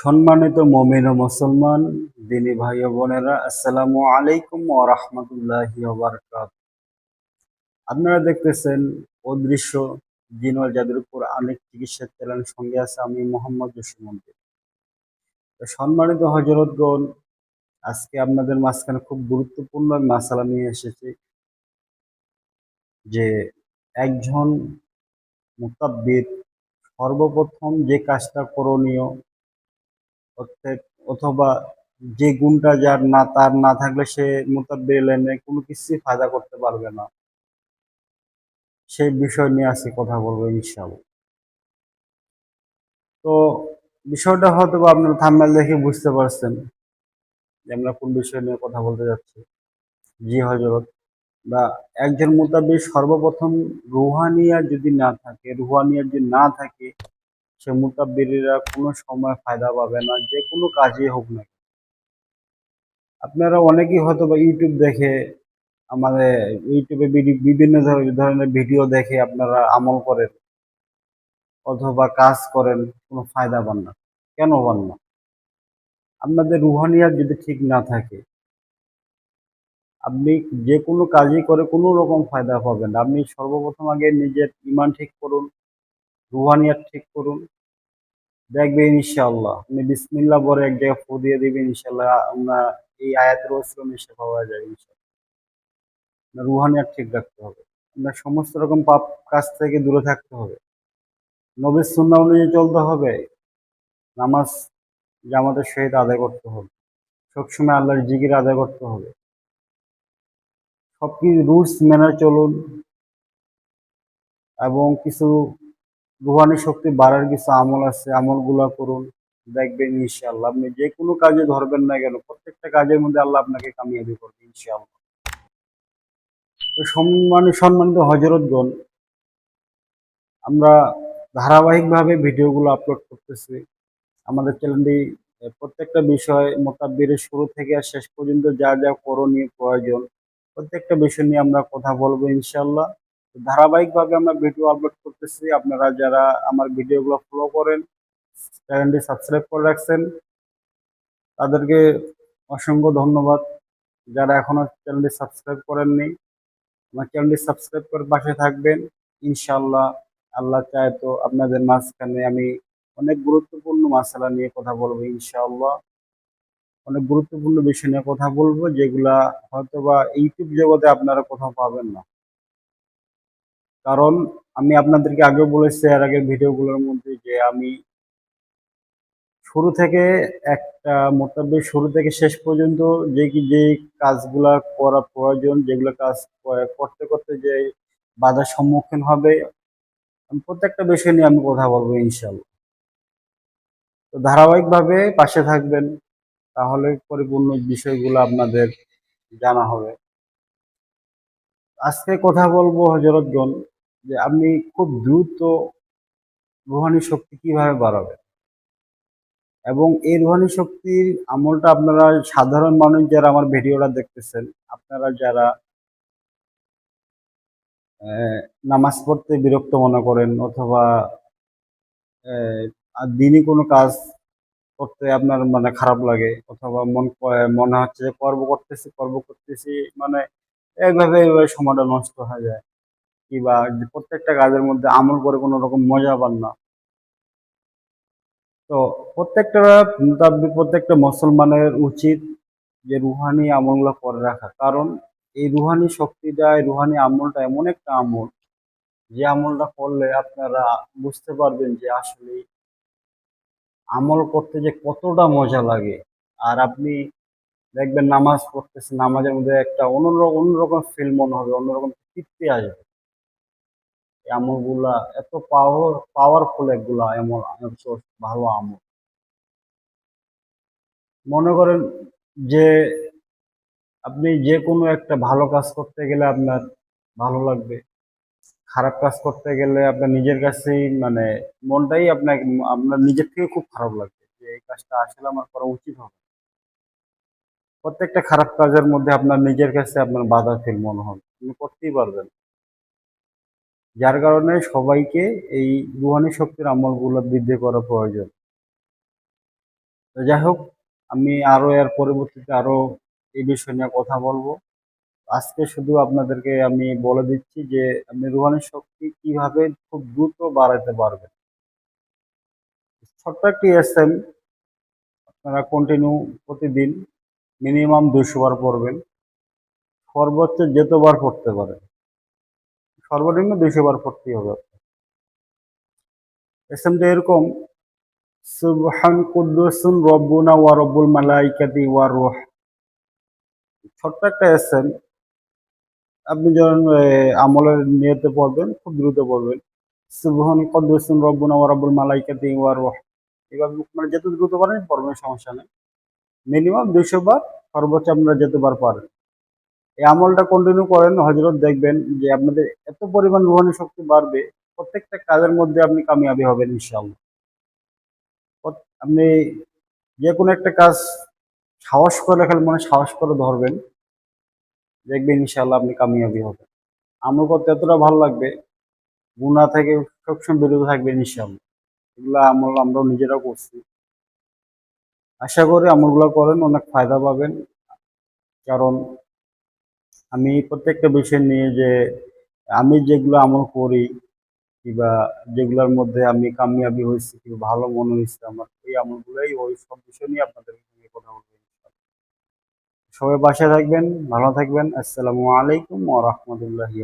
সম্মানিত মমিন ও মুসলমান, দিনী ভাই ও বোনেরা, আসসালামু আলাইকুম ও রহমতুল্লাহি আপনারা দেখতেছেন অদৃশ্য জিনওয়াল যাদের উপর অনেক চিকিৎসা চ্যানেল সঙ্গে আছে আমি মোহাম্মদ জসিমন্দির সম্মানিত হজরতগণ আজকে আপনাদের মাঝখানে খুব গুরুত্বপূর্ণ মাসালা নিয়ে এসেছি, যে একজন মোতাব্বির সর্বপ্রথম যে কাজটা করণীয় অথবা যে গুণটা যার না, তার না থাকলে সে মোতাব্বির লাইনে কোনো কিছুই ফায়দা করতে পারবে না। সেই বিষয় নিয়ে আজকে কথা বলব ইনশাআল্লাহ। তো বিষয়টা হয়তো বা আপনার থাম্বেল দেখে বুঝতে পারছেন যে আমরা কোন বিষয় নিয়ে কথা বলতে যাচ্ছি। জি হজরত বা একজন মোতাবিক সর্বপ্রথম রুহানিয়া যদি না থাকে, রুহানিয়া যদি না থাকে সে মোতাব্বিরা কোনো সময় ফায়দা পাবে না, যে কোনো কাজই হোক না আপনারা অনেকেই হয়তো বা ইউটিউব দেখে, আমাদের ইউটিউবে বিভিন্ন ধর- ধরনের ভিডিও দেখে আপনারা আমল করেন, অথবা কাজ করেন, কোনো ফায়দা পান না। কেন পান না? আপনাদের রুহানিয়াত যদি ঠিক না থাকে, আপনি যে কোনো কাজই করে কোনো রকম ফায়দা পাবেন আপনি সর্বপ্রথম আগে নিজের ইমান ঠিক করুন, রুহানিয়াত ঠিক করুন দেখবেন ইনশাল্লাহ আপনি বিসমিল্লাহ পরে এক জায়গায় ফু দিয়ে দিবেন ইনশাআল্লাহ আমরা এই আয়াতের অশ্রমে সে পাওয়া যায় ইনশাআল্লাহ। আপনার রুহানিয়াত ঠিক রাখতে হবে। আপনার সমস্ত রকম পাপ কাজ থেকে দূরে থাকতে হবে। নবীর সুন্না অনুযায়ী চলতে হবে। নামাজ জামাতের সহিত আদায় করতে হবে। সবসময় আল্লাহর জিগির আদায় করতে হবে। সব কিছু রুলস মেনে চলুন। এবং কিছু রুহানি শক্তি বাড়ার কিছু আমল আছে, আমলগুলা করুন, দেখবেন ইনশাআল্লাহ। আপনি যে কোনো কাজে ধরবেন না কেন, প্রত্যেকটা কাজের মধ্যে আল্লাহ আপনাকে কামিয়াবি করবে ইনশাআল্লাহ। তো সম্মানিত হজরতগণ আমরা ধারাবাহিকভাবে ভিডিওগুলো আপলোড করতেছি। আমাদের চ্যানেলটি প্রত্যেকটা বিষয় মোতাব্বিরের শুরু থেকে আর শেষ পর্যন্ত যা যা করণীয় প্রয়োজন, প্রত্যেকটা বিষয় নিয়ে আমরা কথা বলব ইনশাল্লাহ ধারাবাহিকভাবে আমরা ভিডিও আপলোড করতেছি। আপনারা যারা আমার ভিডিওগুলো ফলো করেন চ্যানেলটি সাবস্ক্রাইব করে রাখছেন, তাদেরকে অসংখ্য ধন্যবাদ। যারা এখনও চ্যানেলটি সাবস্ক্রাইব করেননি, আমার চ্যানেলটি সাবস্ক্রাইব করে পাশে থাকবেন। ইনশাল্লাহ আল্লাহ চায় তো আপনাদের মাঝখানে আমি অনেক গুরুত্বপূর্ণ মাসালা নিয়ে কথা বলব, ইনশাআল্লাহ। অনেক গুরুত্বপূর্ণ বিষয় নিয়ে কথা বলব, যেগুলা হয়তোবা ইউটিউব জগতে আপনারা কোথাও পাবেন না। কারণ আমি আপনাদেরকে আগেও বলেছি এর আগের ভিডিওগুলোর মধ্যে যে আমি শুরু থেকে একটা মোতাবেক শুরু থেকে শেষ পর্যন্ত যে কি যে কাজগুলা করা প্রয়োজন, যেগুলো কাজ করতে করতে যে বাধার সম্মুখীন হবে, আমি প্রত্যেকটা বিষয় নিয়ে আমি কথা বলব ইনশাল্লাহ তো ধারাবাহিকভাবে পাশে থাকবেন, তাহলে পরিপূর্ণ বিষয়গুলো আপনাদের জানা হবে। আজকে কথা বলব হজরতগণ যে আপনি খুব দ্রুত রুহানি শক্তি কীভাবে বাড়াবেন? এবং এই রুহানি শক্তির আমলটা আপনারা সাধারণ মানুষ যারা আমার ভিডিওটা দেখতেছেন, আপনারা যারা নামাজ পড়তে বিরক্ত মনে করেন অথবা আর দিনই কোনো কাজ করতে আপনার মানে খারাপ লাগে, অথবা মন মনে হচ্ছে যে কর্ম করতেছি কর্ম করতেছি মানে এইভাবে এইভাবে সময়টা নষ্ট হয়ে যায়। কিংবা প্রত্যেকটা কাজের মধ্যে আমল করে কোনো রকম মজা পান না। তো প্রত্যেকটা প্রত্যেকটা মুসলমানের উচিত যে রুহানি আমলগুলো করে রাখা। কারণ এই রুহানি শক্তিটা, এই রুহানি আমলটা এমন একটা আমল, যে আমলটা করলে আপনারা বুঝতে পারবেন যে আসলে আমল করতে যে কতটা মজা লাগে। আর আপনি দেখবেন নামাজ পড়তেছেন নামাজের মধ্যে একটা অন্যরকম অন্যরকম ফিল মনে হবে, অন্যরকম তৃপ্তি আসবে। এই আমলগুলা, এত পাওয়ার পাওয়ারফুল এগুলা এমন ভালো আমল। মনে করেন যে আপনি যে কোনো একটা ভালো কাজ করতে গেলে আপনার ভালো লাগবে। খারাপ কাজ করতে গেলে আপনার নিজের কাছেই মানে মনটাই আপনাকে, আপনার নিজের থেকে খুব খারাপ লাগবে যে এই কাজটা আসলে আমার করা উচিত হবে প্রত্যেকটা খারাপ কাজের মধ্যে আপনার নিজের কাছে আপনার বাধা ফিল মনে হবে। আপনি করতেই পারবেন। যার কারণে সবাইকে এই রুহানি শক্তির আমলগুলো বৃদ্ধি করা প্রয়োজন। যাই হোক, আমি আরও এর পরবর্তীতে আরও এই বিষয় নিয়ে কথা বলব। আজকে শুধু আপনাদেরকে আমি বলে দিচ্ছি যে, আপনি রুহানি শক্তি কীভাবে খুব দ্রুত বাড়াতে পারবেন। ছোট্ট একটি এস এম আপনারা কন্টিনিউ প্রতিদিন মিনিমাম দুশো বার পড়বেন। সর্বোচ্চ যেতবার পড়তে পারেন সর্বনিম্ন দুইশো বার পড়তেই হবে এস এমটা এরকম, সুবহান কুদ্দুসুন রব্বুনা ওয়া রব্বুল মালাইকাতি ওয়া রুহ। ছোট্ট একটা এস এম আপনি যখন আমলের নিয়তে পড়বেন, খুব দ্রুত পড়বেন। সুবহান কুদ্দুসুন রব্বুনা ওয়া রব্বুল মালাইকাতি ওয়া রুহ। এভাবে মানে যত দ্রুত পারেন, পড়বেন, সমস্যা নেই। মিনিমাম দুইশো বার সর্বোচ্চ আপনারা যেতবার পারেন। এই আমলটা কন্টিনিউ করেন হজরত দেখবেন যে আপনাদের এত পরিমাণ রুহানি শক্তি বাড়বে, প্রত্যেকটা কাজের মধ্যে আপনি কামিয়াবি হবেন ইনশাআল্লাহ। আপনি যে কোনো একটা কাজ সাহস করে খালি মনে সাহস করে ধরবেন, দেখবেন ইনশাআল্লাহ আপনি কামিয়াবি হবেন। আমল করতে এতটা ভালো লাগবে গুণা থেকে সবসময় বিরত থাকবেন ইনশাআল্লাহ। এগুলা আমল আমরাও নিজেরাও করছি। আশা করি আমলগুলো করেন, অনেক ফায়দা পাবেন। কারণ আমি প্রত্যেকটা বিষয় নিয়ে যে আমি যেগুলো আমল করি কিংবা যেগুলোর মধ্যে আমি কামিয়াবি হয়েছি কিংবা ভালো মনে হয়েছে, আমার এই আমলগুলোই ওই সব বিষয় নিয়ে আপনাদের সঙ্গে কথা বলব সবাই বাসায় থাকবেন, ভালো থাকবেন। আসসালামু আলাইকুম ওয়া রাহমাতুল্লাহি